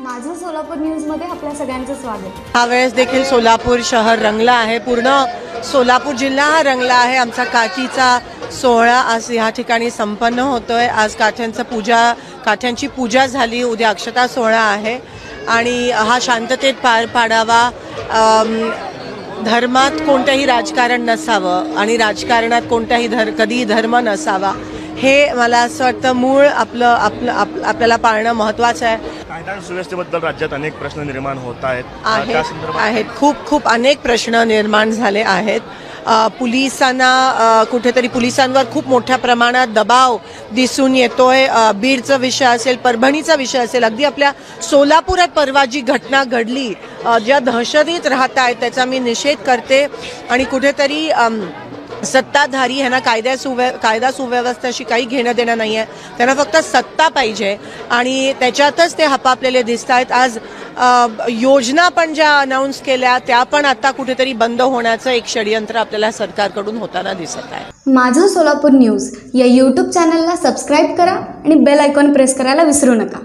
माझं सोलापूर न्यूजमध्ये आपल्या सगळ्यांचं स्वागत. ह्यावेळेस देखील सोलापूर शहर रंगला आहे. पूर्ण सोलापूर जिल्हा हा रंगला आहे. आमचा काठीचा सोहळा आज ह्या ठिकाणी संपन्न होतोय. आज काठ्यांचं पूजा काठ्यांची पूजा झाली. उद्या अक्षता सोहळा आहे. आणि हा शांततेत पार पाडावा. धर्मात कोणतंही राजकारण नसावं आणि राजकारणात कोणताही धर कधीही धर्म नसावा हे मला असं वाटतं मूळ आपलं आपलं आप आपल्याला पाळणं महत्त्वाचं आहे. कायदा सुव्यवस्थेबद्दल राज्यात अनेक प्रश्न निर्माण होत आहेत. त्या आहेत संदर्भात आहेत. खूप खूप अनेक प्रश्न निर्माण झाले आहेत. अ, पोलिसांना अ, कुठेतरी पोलिसांवर खूप मोठ्या प्रमाणात दबाव दिसून येतोय. अ, बीडचा विषय असेल परभणीचा विषय असेल अगदी आपल्या सोलापुरात परवा जी घटना घडली अ, ज्या दहशतीत राहत आहेत त्याचा मी निषेध करते. आणि कुठेतरी अम, सत्ताधारी ह्यांना कायद्या सुव्य कायदा सुव्यवस्थेशी काही घेणं देणं नाही आहे त्यांना फक्त सत्ता पाहिजे आणि त्याच्यातच ते हपापलेले दिसत आहेत आज योजना पण ज्या अनाऊन्स केल्या त्या पण आता कुठेतरी बंद होण्याचं एक षडयंत्र आपल्याला सरकारकडून होताना दिसत आहे. माझं सोलापूर न्यूज या यूट्यूब चॅनलला सबस्क्राईब करा आणि बेल आयकॉन प्रेस करायला विसरू नका.